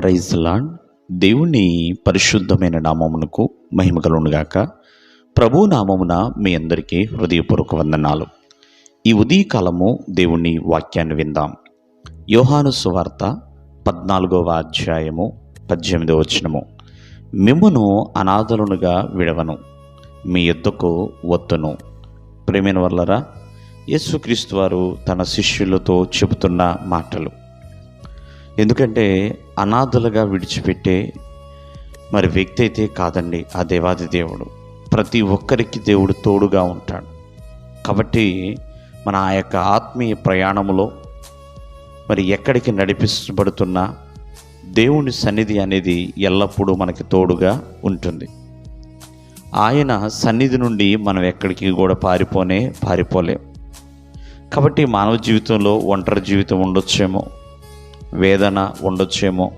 Praise lord దేవుని పరిశుద్ధమైన నామమునకు మహిమ కలుగునుగాక ప్రభు నామమున మీ అందరికీ హృదయపూర్వక వందనాలు. ఈ ఉదయకాలము దేవుని వాక్యాన్ని విందాం. యోహాను సువార్త పద్నాలుగవ అధ్యాయము పద్దెనిమిదవ వచనము. మిమ్మును అనాథలునుగా విడవను. మీ ఎద్దకు వత్తును. ప్రేమైన వల్లరా యేసుక్రీస్తు వారు తన శిష్యులతో చెబుతున్న మాటలు. ఎందుకంటే అనాథలుగా విడిచిపెట్టే మరి వ్యక్తి అయితే కాదండి ఆ దేవాది దేవుడు. ప్రతి ఒక్కరికి దేవుడు తోడుగా ఉంటాడు. కాబట్టి మన ఆ యొక్క ఆత్మీయ ప్రయాణములో మరి ఎక్కడికి నడిపించబడుతున్నా దేవుని సన్నిధి అనేది ఎల్లప్పుడూ మనకి తోడుగా ఉంటుంది. ఆయన సన్నిధి నుండి మనం ఎక్కడికి కూడా పారిపోనే పారిపోలేం. కాబట్టి మానవ జీవితంలో ఒంటరి జీవితం ఉండొచ్చేమో. వేదన ఉండొచ్చేమో.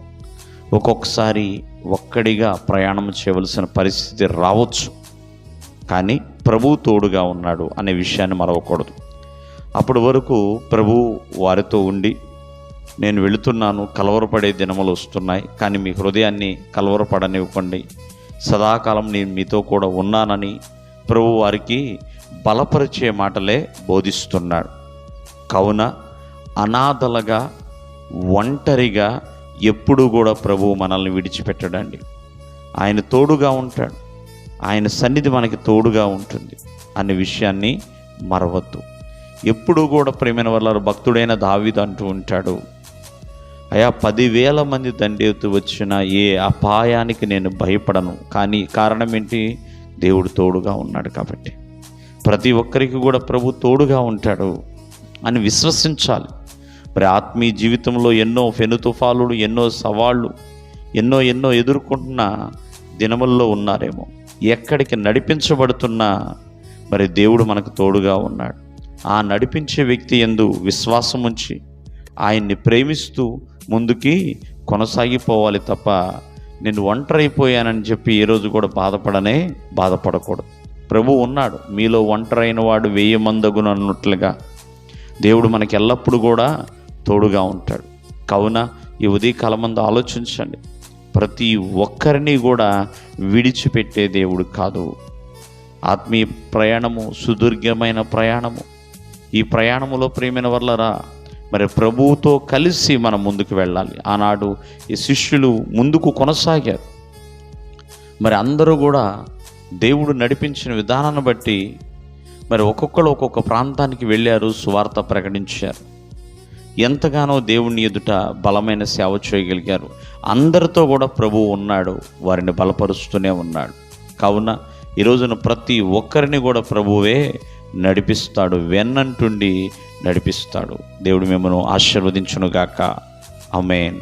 ఒక్కొక్కసారి ఒక్కడిగా ప్రయాణం చేయవలసిన పరిస్థితి రావచ్చు. కానీ ప్రభు తోడుగా ఉన్నాడు అనే విషయాన్ని మరవకూడదు. అప్పటి వరకు ప్రభు వారితో ఉండి నేను వెళుతున్నాను కలవరపడే దినములు వస్తున్నాయి కానీ మీ హృదయాన్ని కలవరపడనివ్వకండి సదాకాలం నేను మీతో కూడా ఉన్నానని ప్రభు వారికి బలపరిచే మాటలే బోధిస్తున్నాడు. కావున అనాథలుగా ఒంటరిగా ఎప్పుడూ కూడా ప్రభువు మనల్ని విడిచిపెట్టడండి. ఆయన తోడుగా ఉంటాడు. ఆయన సన్నిధి మనకి తోడుగా ఉంటుంది అనే విషయాన్ని మరవద్దు. ఎప్పుడూ కూడా ప్రేమైన వల్ల భక్తుడైన దావీదు అంటూ ఉంటాడు. అయా పదివేల మంది దండెత్తు వచ్చిన ఏ అపాయానికి నేను భయపడను. కానీ కారణం ఏంటి? దేవుడు తోడుగా ఉన్నాడు కాబట్టి. ప్రతి ఒక్కరికి కూడా ప్రభు తోడుగా ఉంటాడు అని విశ్వసించాలి. మరి ఆత్మీయ జీవితంలో ఎన్నో ఫెను తుఫాలులు ఎన్నో సవాళ్ళు ఎన్నో ఎన్నో ఎదుర్కొంటున్న దినముల్లో ఉన్నారేమో. ఎక్కడికి నడిపించబడుతున్నా మరి దేవుడు మనకు తోడుగా ఉన్నాడు. ఆ నడిపించే వ్యక్తి ఎందు విశ్వాసం ఉంచి ఆయన్ని ప్రేమిస్తూ ముందుకి కొనసాగిపోవాలి తప్ప నేను ఒంటరైపోయానని చెప్పి ఏ రోజు కూడా బాధపడనే బాధపడకూడదు. ప్రభు ఉన్నాడు. మీలో ఒంటరైన వాడు వెయ్యి అన్నట్లుగా దేవుడు మనకి ఎల్లప్పుడూ కూడా తోడుగా ఉంటాడు. కావున ఈ ఉదయకాలమందు ఆలోచించండి. ప్రతి ఒక్కరిని కూడా విడిచిపెట్టే దేవుడు కాదు. ఆత్మీయ ప్రయాణము సుదీర్ఘమైన ప్రయాణము. ఈ ప్రయాణములో ప్రేమైన వల్లరా మరి ప్రభువుతో కలిసి మనం ముందుకు వెళ్ళాలి. ఆనాడు ఈ శిష్యులు ముందుకు కొనసాగారు. మరి అందరూ కూడా దేవుడు నడిపించిన విధానాన్ని బట్టి మరి ఒక్కొక్కరు ఒక్కొక్క ప్రాంతానికి వెళ్ళారు సువార్త ప్రకటించారు. ఎంతగానో దేవుని ఎదుట బలమైన సేవ చేయగలిగారు. అందరితో కూడా ప్రభువు ఉన్నాడు వారిని బలపరుస్తూనే ఉన్నాడు. కావున ఈ రోజున ప్రతి ఒక్కరిని కూడా ప్రభువే నడిపిస్తాడు వెన్నంటుండి నడిపిస్తాడు. దేవుడు మిమ్మల్ని ఆశీర్వదించునుగాక. అమేన్